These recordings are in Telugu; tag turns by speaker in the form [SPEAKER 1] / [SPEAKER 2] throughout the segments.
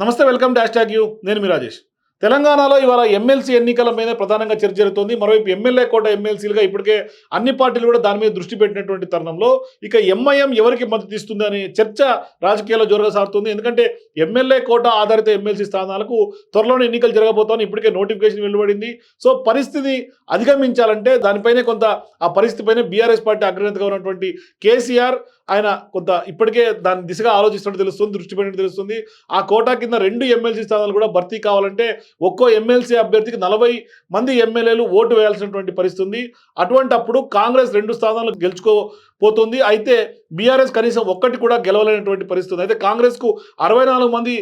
[SPEAKER 1] నమస్తే వెల్కమ్ డాష్ ట్యాగ్ యూ. నేను మీ రాజేష్. తెలంగాణలో ఇవాళ ఎమ్మెల్సీ ఎన్నికల మీద ప్రధానంగా చర్చ జరుగుతోంది. మరోవైపు ఎమ్మెల్యే కోట ఎమ్మెల్సీలుగా ఇప్పటికే అన్ని పార్టీలు కూడా దాని మీద దృష్టి పెట్టినటువంటి తరుణంలో ఇక ఎంఐఎం ఎవరికి మద్దతు ఇస్తుంది అనే చర్చ రాజకీయాల్లో జోరుగా సాగుతుంది. ఎందుకంటే ఎమ్మెల్యే కోట ఆధారిత ఎమ్మెల్సీ స్థానాలకు త్వరలోనే ఎన్నికలు జరగబోతామని ఇప్పటికే నోటిఫికేషన్ వెలువడింది. సో పరిస్థితి అధిగమించాలంటే దానిపైనే కొంత ఆ పరిస్థితిపైనే బీఆర్ఎస్ పార్టీ అగ్రనేతగా ఉన్నటువంటి కేసీఆర్ ఆయన కొంత ఇప్పటికే దాని దిశగా ఆలోచిస్తున్నట్టు తెలుస్తుంది దృష్టి పెట్టినట్టు తెలుస్తుంది. ఆ కోటా కింద రెండు ఎమ్మెల్సీ స్థానాలు కూడా భర్తీ కావాలంటే ఒక్కో ఎమ్మెల్సీ అభ్యర్థికి నలభై మంది ఎమ్మెల్యేలు ఓటు వేయాల్సినటువంటి పరిస్థితి ఉంది అటువంటి అప్పుడు కాంగ్రెస్ రెండు స్థానాలు గెలుచుకోపోతుంది అయితే బీఆర్ఎస్ కనీసం ఒక్కటి కూడా గెలవలేనటువంటి పరిస్థితి అయితే కాంగ్రెస్కు అరవై నాలుగు మంది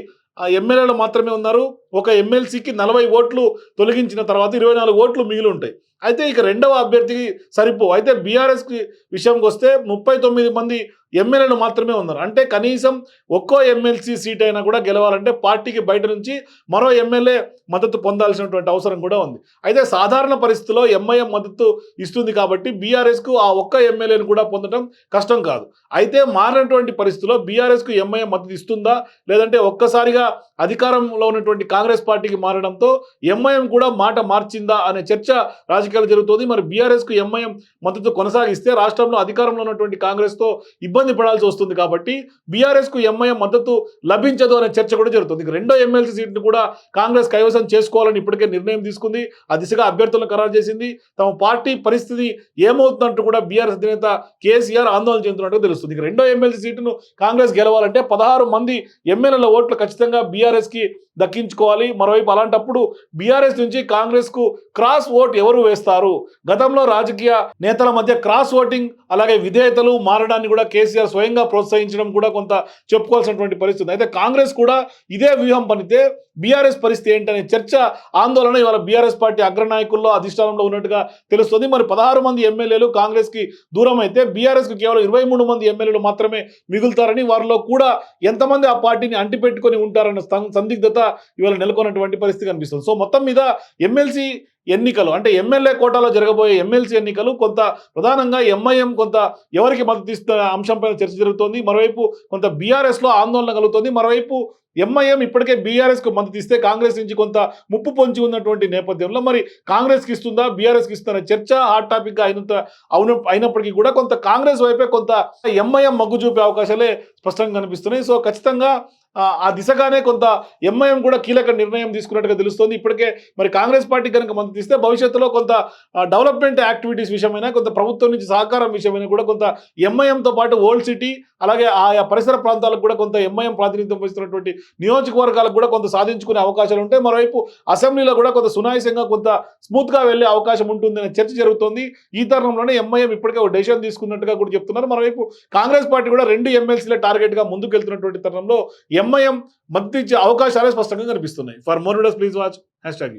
[SPEAKER 1] ఎమ్మెల్యేలు మాత్రమే ఉన్నారు. ఒక ఎమ్మెల్సీకి నలభై ఓట్లు తొలగించిన తర్వాత ఇరవై నాలుగు ఓట్లు మిగిలి ఉంటాయి అయితే ఇక రెండవ అభ్యర్థికి సరిపో అయితే బీఆర్ఎస్కి విషయంకి వస్తే ముప్పై తొమ్మిది మంది ఎమ్మెల్యేలు మాత్రమే ఉన్నారు. అంటే కనీసం ఒక్కో ఎమ్మెల్సీ సీట్ అయినా కూడా గెలవాలంటే పార్టీకి బయట నుంచి మరో ఎమ్మెల్యే మద్దతు పొందాల్సినటువంటి అవసరం కూడా ఉంది. అయితే సాధారణ పరిస్థితుల్లో ఎంఐఎం మద్దతు ఇస్తుంది కాబట్టి బీఆర్ఎస్కు ఆ ఒక్క ఎమ్మెల్యేను కూడా పొందడం కష్టం కాదు. అయితే మారినటువంటి పరిస్థితుల్లో బీఆర్ఎస్కు ఎంఐఎం మద్దతు ఇస్తుందా? లేదంటే ఒక్కసారిగా అధికారంలో ఉన్నటువంటి కాంగ్రెస్ పార్టీకి మారడంతో ఎంఐఎం కూడా మాట మార్చిందా అనే చర్చ రాజకీయాలు జరుగుతోంది. మరి బీఆర్ఎస్కు ఎంఐఎం మద్దతు కొనసాగిస్తే రాష్ట్రంలో అధికారంలో ఉన్నటువంటి కాంగ్రెస్తో ఇబ్బంది పడాల్సి వస్తుంది కాబట్టి బీఆర్ఎస్కు ఎంఐఎం మద్దతు లభించదు అనే చర్చ కూడా జరుగుతుంది. రెండో ఎమ్మెల్సీ సీట్ను కూడా కాంగ్రెస్ కైవసం చేసుకోవాలని ఇప్పటికే నిర్ణయం తీసుకుంది. ఆ దిశగా అభ్యర్థులను ఖరారు చేసింది. తమ పార్టీ పరిస్థితి ఏమవుతుందంటూ కూడా బీఆర్ఎస్ అధినేత కేసీఆర్ ఆందోళన చెందుతున్నట్టు తెలుస్తుంది. రెండో ఎమ్మెల్సీ సీటును కాంగ్రెస్ గెలవాలంటే పదహారు మంది ఎమ్మెల్యేల ఓట్లు ఖచ్చితంగా బీఆర్ఎస్కి దక్కించుకోవాలి. మరోవైపు అలాంటప్పుడు బీఆర్ఎస్ నుంచి కాంగ్రెస్కు క్రాస్ ఓట్ ఎవరు వేస్తారు? గతంలో రాజకీయ నేతల మధ్య క్రాస్ ఓటింగ్ అలాగే విధేయతలు మారడాన్ని కూడా కేసీఆర్ స్వయంగా ప్రోత్సహించడం కూడా కొంత చెప్పుకోవాల్సినటువంటి పరిస్థితి అయితే కాంగ్రెస్ కూడా ఇదే వ్యూహం పనితే బీఆర్ఎస్ పరిస్థితి ఏంటనే చర్చ ఆందోళన ఇవాళ బీఆర్ఎస్ పార్టీ అగ్రనాయకుల్లో అధిష్టానంలో ఉన్నట్టుగా తెలుస్తుంది. మరి పదహారు మంది ఎమ్మెల్యేలు కాంగ్రెస్కి దూరం అయితే బీఆర్ఎస్కి కేవలం ఇరవై మూడు మంది ఎమ్మెల్యేలు మాత్రమే మిగులుతారని వారిలో కూడా ఎంతమంది ఆ పార్టీని అంటిపెట్టుకొని ఉంటారన్న సందిగ్ధత ఇవాళ నెలకొన్నటువంటి పరిస్థితి కనిపిస్తుంది. సో మొత్తం మీద ఎమ్మెల్సీ ఎన్నికలు అంటే ఎమ్మెల్యే కోటాలో జరగబోయే ఎమ్మెల్సీ ఎన్నికలు కొంత ప్రధానంగా ఎంఐఎం కొంత ఎవరికి మద్దతు ఇస్తున్న అంశంపైన చర్చ జరుగుతోంది. మరోవైపు కొంత బీఆర్ఎస్లో ఆందోళన కలుగుతోంది. మరోవైపు ఎంఐఎం ఇప్పటికే బీఆర్ఎస్కు మద్దతు ఇస్తే కాంగ్రెస్ నుంచి కొంత ముప్పు పొంచి ఉన్నటువంటి నేపథ్యంలో మరి కాంగ్రెస్కి ఇస్తుందా బీఆర్ఎస్కి ఇస్తుందా? చర్చ హాట్ టాపిక్గా అయినంత అవున అయినప్పటికీ కూడా కొంత కాంగ్రెస్ వైపే కొంత ఎంఐఎం మగ్గు చూపే అవకాశాలే స్పష్టంగా కనిపిస్తున్నాయి. సో ఖచ్చితంగా ఆ, దిశగానే కొంత ఎంఐఎం కూడా కీలక నిర్ణయం తీసుకున్నట్టుగా తెలుస్తోంది. ఇప్పటికే మరి కాంగ్రెస్ పార్టీ కనుక మద్దతు ఇస్తే భవిష్యత్తులో కొంత డెవలప్మెంట్ యాక్టివిటీస్ విషయమైనా కొంత ప్రభుత్వం నుంచి సహకారం విషయమైనా కూడా కొంత ఎంఐఎంతో పాటు ఓల్డ్ సిటీ అలాగే ఆయా పరిసర ప్రాంతాలకు కూడా కొంత ఎంఐఎం ప్రాతినిధ్యం వహిస్తున్నటువంటి నియోజకవర్గాలకు కూడా కొంత సాధించుకునే అవకాశాలు ఉంటాయి మరోవైపు అసెంబ్లీలో కూడా కొంత సునాయసంగా కొంత స్మూత్గా వెళ్ళే అవకాశం ఉంటుందనే చర్చ జరుగుతోంది. ఈ తరుణంలోనే ఎంఐఎం ఇప్పటికే ఒక డెసిషన్ తీసుకున్నట్టుగా కూడా చెప్తున్నారు. మరోవైపు కాంగ్రెస్ పార్టీ కూడా రెండు ఎమ్మెల్సీల టార్గెట్గా ముందుకు వెళ్తున్నటువంటి తరుణంలో ఎంఐఎం మద్దతు ఇచ్చే అవకాశాలే స్పష్టంగా కనిపిస్తున్నాయి. For more videos please watch hash tag